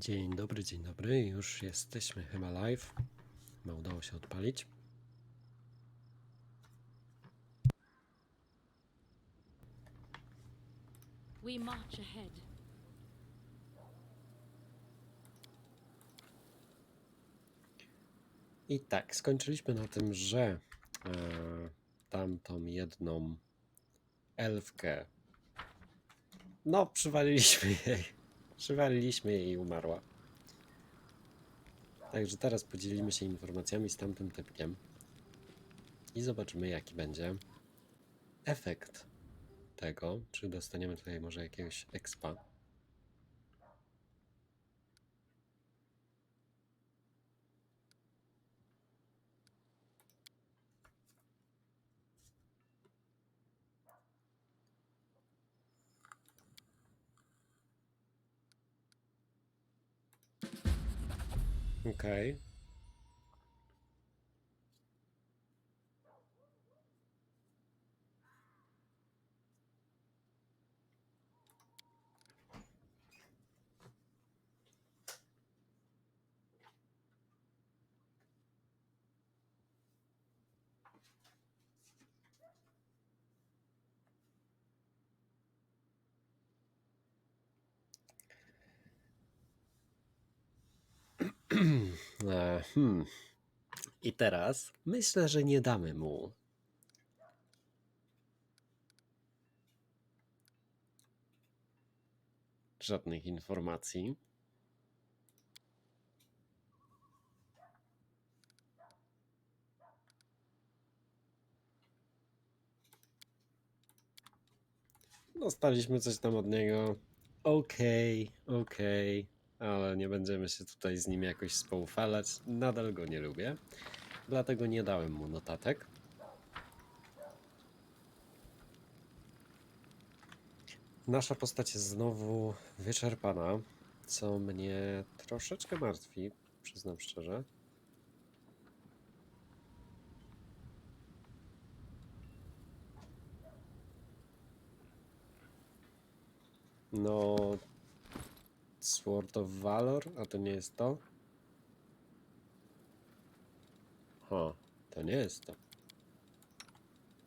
Dzień dobry, dzień dobry. Już jesteśmy chyba live. Chyba udało się odpalić. We march ahead. I tak, skończyliśmy na tym, że e, tamtą jedną elfkę. No, przywaliliśmy jej. Przywaliliśmy jej i umarła. Także teraz podzielimy się informacjami z tamtym typkiem. I zobaczymy, jaki będzie efekt tego. Czy dostaniemy tutaj może jakiegoś expa. Okej. Hmm. I teraz myślę, że nie damy mu żadnych informacji. Dostaliśmy coś tam od niego. Okej, okej, ale nie będziemy się tutaj z nim jakoś spoufalać. Nadal go nie lubię, dlatego nie dałem mu notatek. Nasza postać jest znowu wyczerpana, co mnie troszeczkę martwi, przyznam szczerze. No, Sword of Valor, a to nie jest to? Ha, to nie jest to.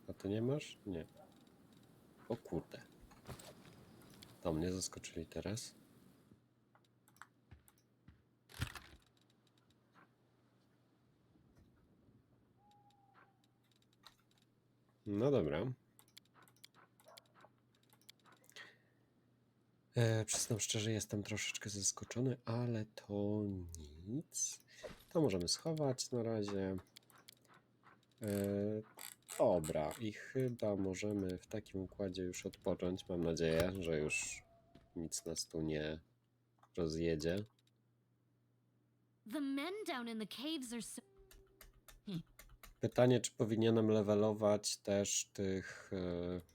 A to nie masz? Nie. O kurde. To mnie zaskoczyli teraz. No dobra. E, przyznam szczerze, jestem troszeczkę zaskoczony, ale to nic. To możemy schować na razie. E, dobra, i chyba możemy w takim układzie już odpocząć. Mam nadzieję, że już nic nas tu nie rozjedzie. The men down in the caves are so. Pytanie, czy powinienem levelować też tych e,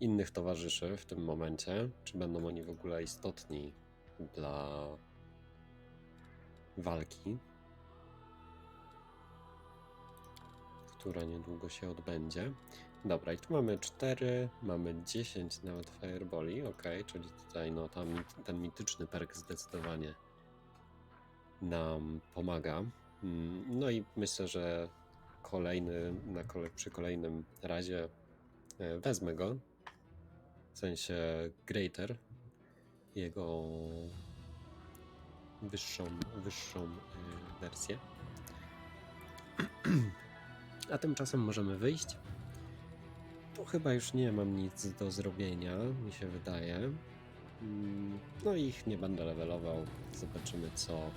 innych towarzyszy w tym momencie? Czy będą oni w ogóle istotni dla walki, która niedługo się odbędzie? Dobra, i tu mamy 4, mamy 10 nawet fireboli, ok, czyli tutaj no, tam ten mityczny perk zdecydowanie nam pomaga. Mm, No i myślę, że kolejny, na kole, przy kolejnym razie e, wezmę go. Sensie Greater. Jego wyższą, wyższą e, wersję. A tymczasem możemy wyjść. Tu chyba już nie mam nic do zrobienia, mi się wydaje. Mm, No i ich nie będę levelował. Zobaczymy co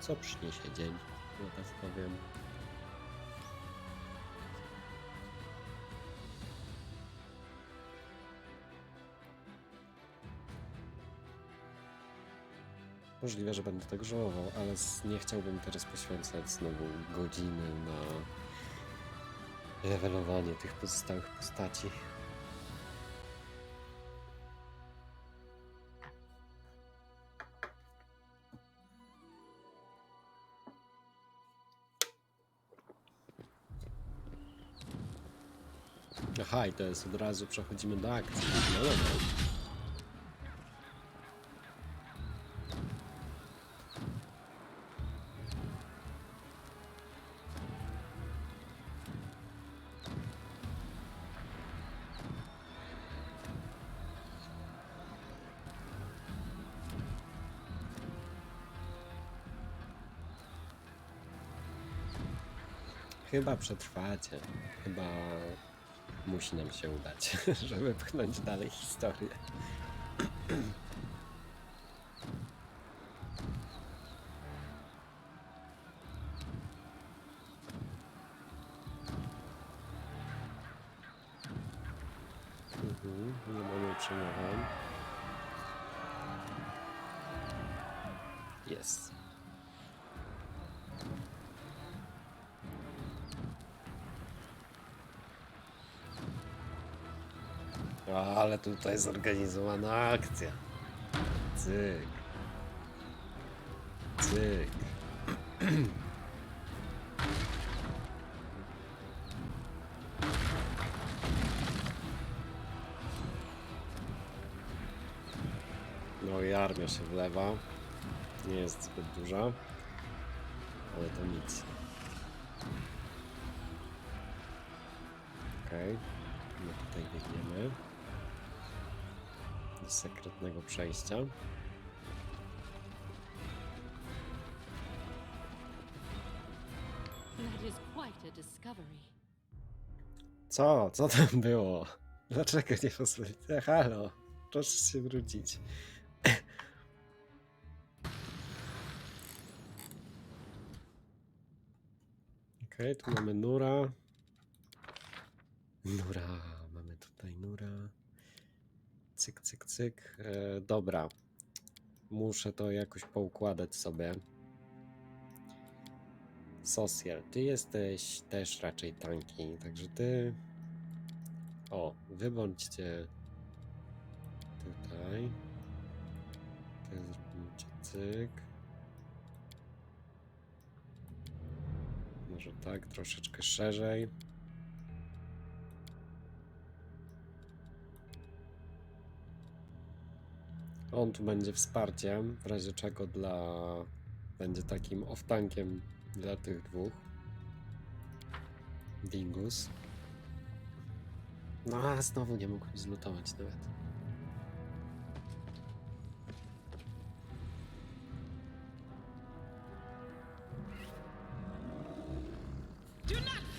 co przyniesie dzień, że tak powiem. Możliwe, że będę tak żałował, ale nie chciałbym teraz poświęcać znowu godziny na levelowanie tych pozostałych postaci. Aha, i to jest od razu przechodzimy do akcji. No. Chyba przetrwacie. Chyba musi nam się udać, żeby pchnąć dalej historię. Ale tutaj zorganizowana akcja. Cyk. Cyk. No i armia się wlewa. Nie jest zbyt duża. Ale to nic. Okej. My tutaj biegniemy. Do sekretnego przejścia. Co? Co tam było? Dlaczego nie pozwolicie? Halo, proszę się wrócić. Okej, tu mamy Nura. Nura, mamy tutaj Nura. Cyk, cyk, cyk. E, dobra. Muszę to jakoś poukładać sobie. Social, ty jesteś też raczej tanki, także ty. O, wybądźcie tutaj. Ty zrobijcie cyk. Może tak, troszeczkę szerzej. On tu będzie wsparciem, w razie czego dla. Będzie takim off-tankiem dla tych dwóch. Dingus. No a znowu nie mógł zlutować nawet.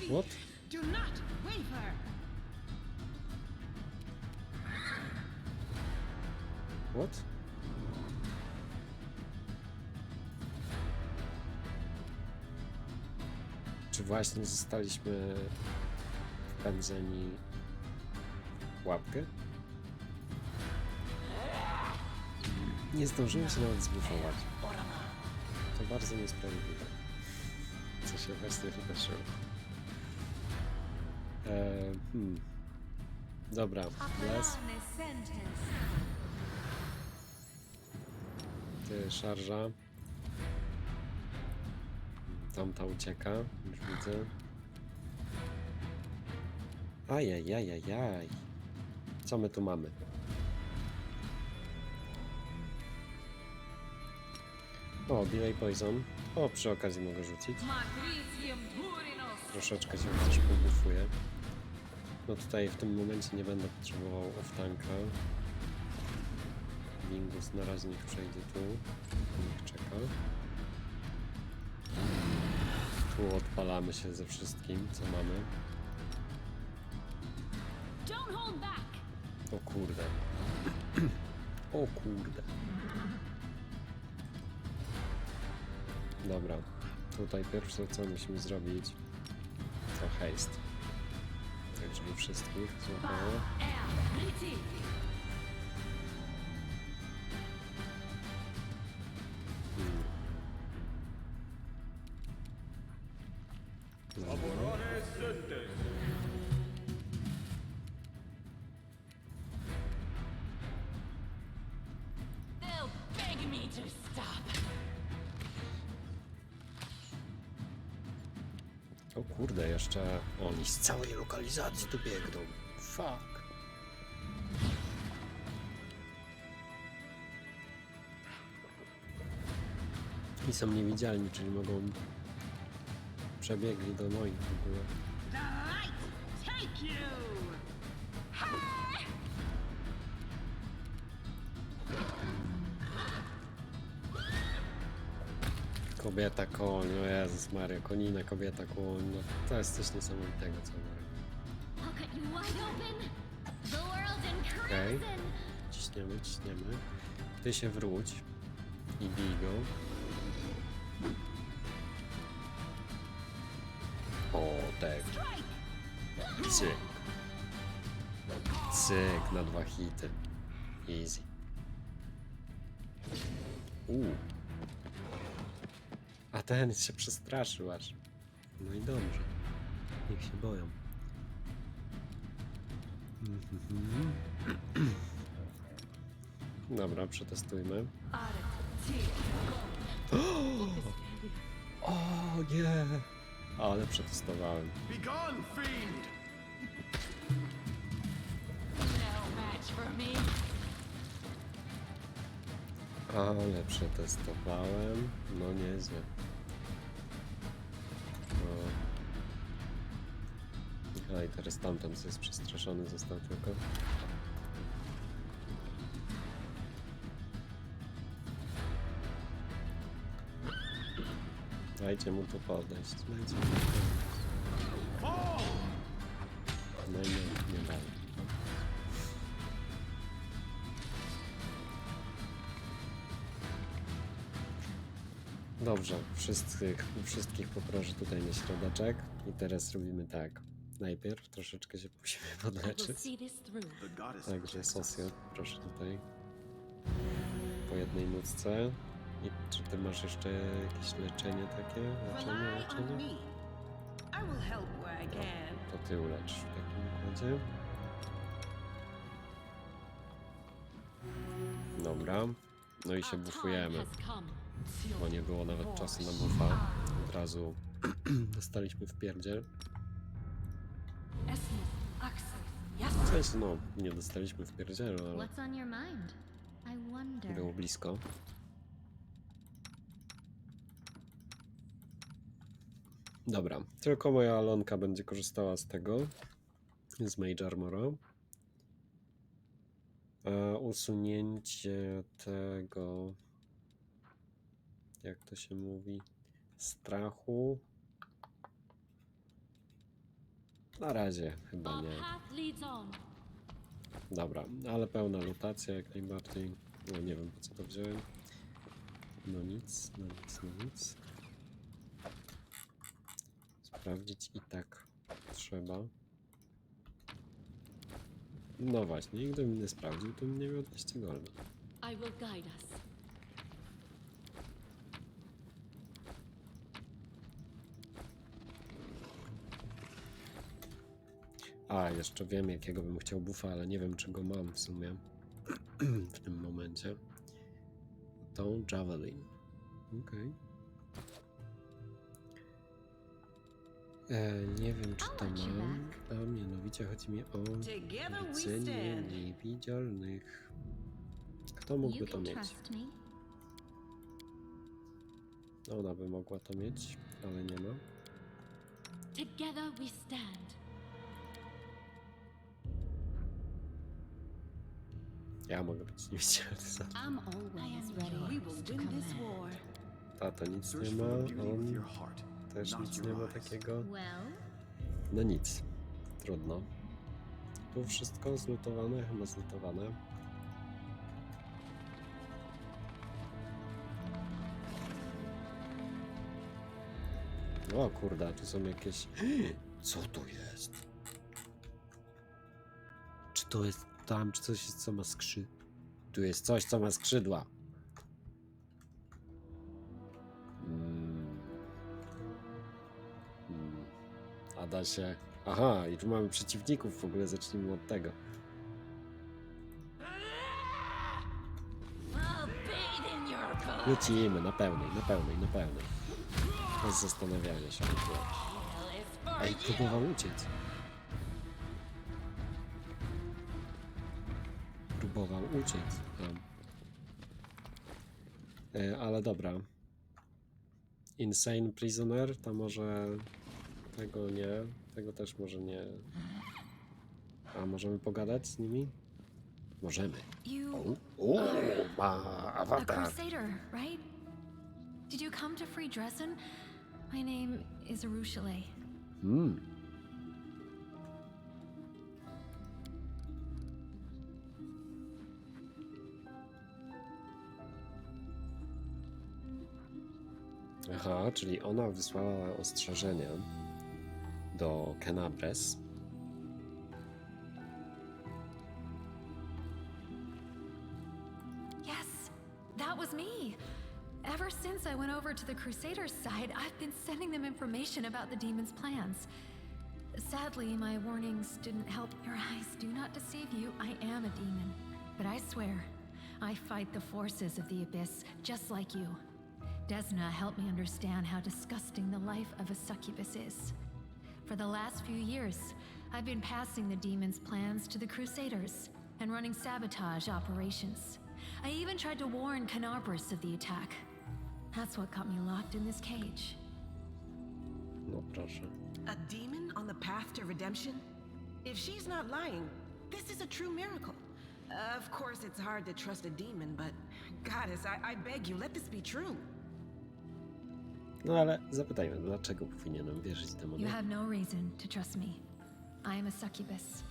What? Do not waver. What? Czy właśnie zostaliśmy wpędzeni w łapkę? Nie zdążyłem się nawet zbufować. To bardzo niesprawiedliwe. Co się właśnie wydarzyło. Eee, hmm. Dobra, les. Szarża. Tamta ucieka, już widzę. Ajajajajaj. Co my tu mamy? O, Delay Poison. O, przy okazji mogę rzucić. Troszeczkę się też pobufuję. No tutaj w tym momencie nie będę potrzebował off-tanka. Bingus na razie niech przejdzie tu. Niech czeka. Tu odpalamy się ze wszystkim, co mamy. O kurde. O kurde. Dobra. Tutaj pierwsze co musimy zrobić to haste. Tak, żeby wszystkich złapało. O kurde, jeszcze oni z całej lokalizacji tu biegną. Fuck. I są niewidzialni, czyli mogą przebiegli do moich w ogóle. The light take you. Kobieta koń, o Jezus Maria, konina, kobieta koń, no to jest coś niesamowitego, co ona robi. Okej. crimson. Ciśniemy, ciśniemy. Ty się wróć i bij go. O, tak. Cyk. Cyk na dwa hity. Easy. Uuu. A ten się przestraszył aż. No i dobrze. Niech się boją. Mhm. Dobra, przetestujmy. O nie! Ale przetestowałem. No. Ale przetestowałem. No niezłe. A i teraz tamten co jest przestraszony został tylko. Dajcie mu tu podejść. Dajcie mu tu podejść. No nie, nie dalej. Dobrze, wszystkich, wszystkich poproszę tutaj na środeczek i teraz robimy tak. Najpierw troszeczkę się musimy podleczyć. Także protects us. sosjo, proszę tutaj. Po jednej nutce. I czy ty masz jeszcze jakieś leczenie takie? Leczenie, leczenie? can. To ty ulecz w takim układzie. Dobra. No i się bufujemy, bo nie było nawet czasu na bufa. Od razu dostaliśmy w pierdziel. Sensie, no, nie dostaliśmy w pierdzielu, ale What's on your mind? I wonder. było blisko. Dobra, tylko moja Alonka będzie korzystała z tego, z Mage Armora. A usunięcie tego, jak to się mówi, strachu. Na razie chyba Our nie. path leads on. Dobra, ale pełna lutacja jak najbardziej. No nie wiem po co to wziąłem. No nic, no nic, no nic. Sprawdzić i tak trzeba. No właśnie, gdybym nie sprawdził, to bym nie miał 200 golda. I will guide us. A, jeszcze wiem jakiego bym chciał buffa, ale nie wiem czy go mam w sumie w tym momencie. Tą Javelin. Okej. E, Nie wiem czy to mam, a mianowicie chodzi mi o widzenie niewidzialnych. Kto mógłby to mieć? Ona by mogła to mieć, ale nie ma. Together we stand. Ja mogę być niewidzialny za to. I'm always ready. We will to win this command. war. Tata nic nie ma, on też nic nie ma takiego. No nic, trudno. Tu wszystko zlutowane, chyba zlutowane. O kurde, tu są jakieś... Co tu jest? Czy to jest tam, czy coś jest, co ma skrzy... Tu jest coś, co ma skrzydła. Mm. Mm. A da się. Aha, i tu mamy przeciwników w ogóle, zacznijmy od tego. Lecimy na pełnej, na pełnej, na pełnej. Bez zastanawiania się. Ej, próbował uciec. Próbował uciec. Tam. E, ale dobra. Insane Prisoner, to może tego nie, tego też może nie. A możemy pogadać z nimi? Możemy. you O, ma a awatar. crusader, right? Did you come to free Dresden? My name is Arushale. Hmm. Aha, czyli ona wysłała ostrzeżenia do Kenabres. Yes, that was me. Ever since I went over to the Crusaders' side, I've been sending them information about the demon's plans. Sadly, my warnings didn't help. Your eyes do not deceive you. I am a demon. But I swear, I fight the forces of the Abyss just like you. Desna helped me understand how disgusting the life of a succubus is. For the last few years, I've been passing the demon's plans to the Crusaders and running sabotage operations. I even tried to warn Canarbris of the attack. That's what got me locked in this cage. No proszę. A demon on the path to redemption? If she's not lying, this is a true miracle. of course, it's hard to trust a demon, but Goddess, I, I beg you, let this be true. No ale zapytajmy, dlaczego powinienem wierzyć You have no reason to trust me. I am a succubus,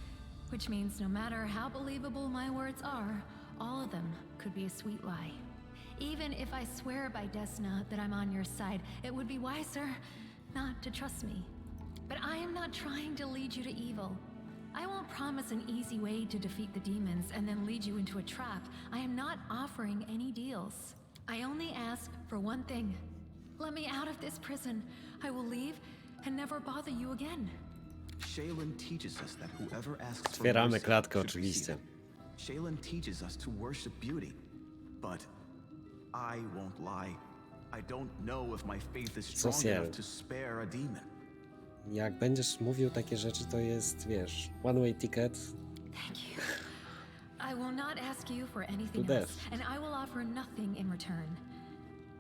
which means no matter how believable my words are, all of them could be a sweet lie. Even if I swear by Desna that I'm on your side, it would be wiser not to trust me. But I am not trying to lead you to evil. I won't promise an easy way to defeat the demons and then lead you into a trap. I am not offering any deals. I only ask for one thing. Let me out of this prison. I will leave and never bother you again. Shaylin teaches us that whoever asks for Otwieramy mercy klatkę oczywiście. Shaylin teaches us to worship beauty. But I won't lie. I don't know if my faith is strong enough to spare a demon. Jak będziesz mówił takie rzeczy, to jest, wiesz, one way ticket. Thank you. I will not ask you for anything To else, and I will offer nothing in return.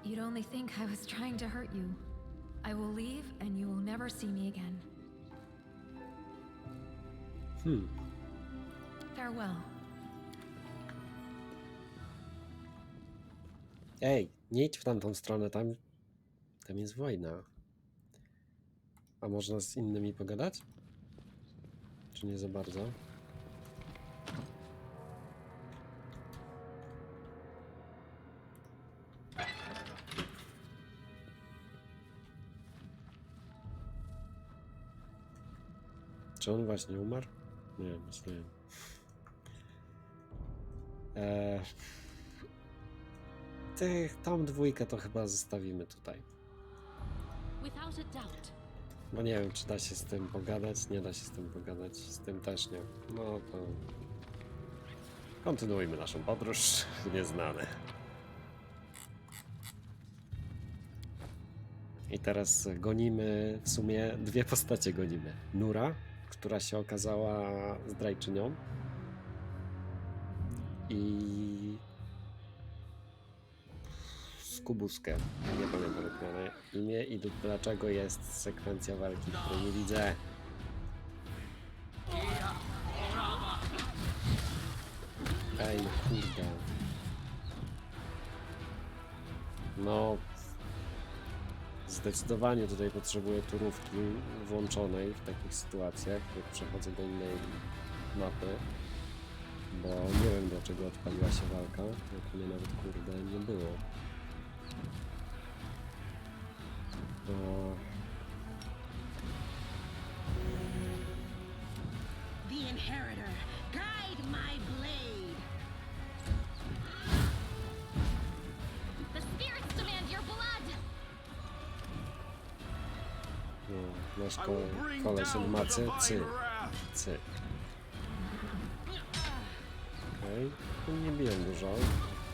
You'd only think I was trying to hurt you. I will leave, and you will never see me again. Hmm. Farewell. Ej, nie idź w tamtą stronę, tam, tam jest wojna. A można z innymi pogadać? Czy nie za bardzo? Czy on właśnie umarł? Nie, myślałem. Eee, tych, tą dwójkę to chyba zostawimy tutaj. Bo nie wiem, czy da się z tym pogadać. Nie da się z tym pogadać. Z tym też nie. No to. Kontynuujmy naszą podróż nieznane. I teraz gonimy, w sumie dwie postacie gonimy. Nura, która się okazała zdrajczynią. I Skubuskę. Nie pamiętam jak miała na imię i dlaczego jest sekwencja walki, której nie widzę. Ej, kurde. No. Zdecydowanie tutaj potrzebuję turówki włączonej w takich sytuacjach, jak przechodzę do innej mapy. Bo nie wiem dlaczego odpaliła się walka, jak mnie nawet kurde nie było. To The Inheritor, nasz ko koleś on ma cy, cy. Okej, okay. nie biją dużo.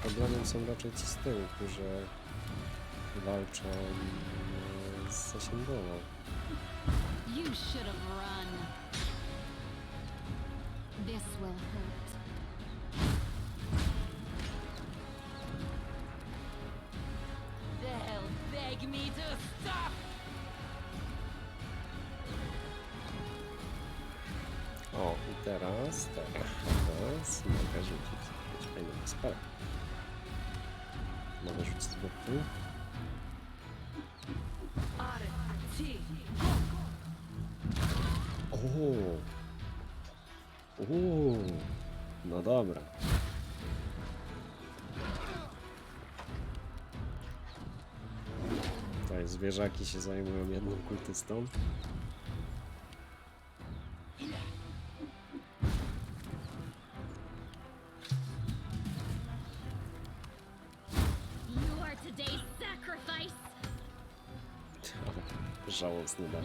Problemem są raczej ci z tyłu, którzy walczą e, z zasięgowo. You should have run. This will hurt. They'll beg me to stop. Teraz, teraz, teraz mogę rzucić jakąś fajną spelę. Mogę rzucić z boku. O. Uuu. No dobra. Tutaj zwierzaki się zajmują jedną kultystą. aslında.